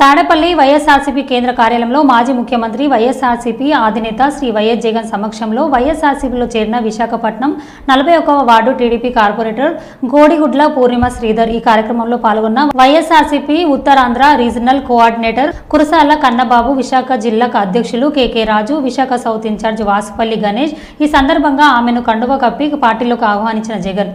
తాడేపల్లి వైఎస్ఆర్సీపీ కేంద్ర కార్యాలయంలో మాజీ ముఖ్యమంత్రి వైఎస్ఆర్సీపీ అధినేత శ్రీ వైఎస్ జగన్ సమక్షంలో వైఎస్ఆర్సీపీలో చేరిన విశాఖపట్నం నలభై ఒకవ ward TDP corporator Godigudla Purnima Sridhar ఈ కార్యక్రమంలో పాల్గొన్న YSRCP Uttarandhra regional coordinator Kurasala Kannababu Visakha జిల్లా అధ్యక్షులు K K Raju Visakha south incharge Vasupalli Ganesh ఈ సందర్భంగా ఆమెను కండువ కప్పి పార్టీలోకి ఆహ్వానించిన జగన్.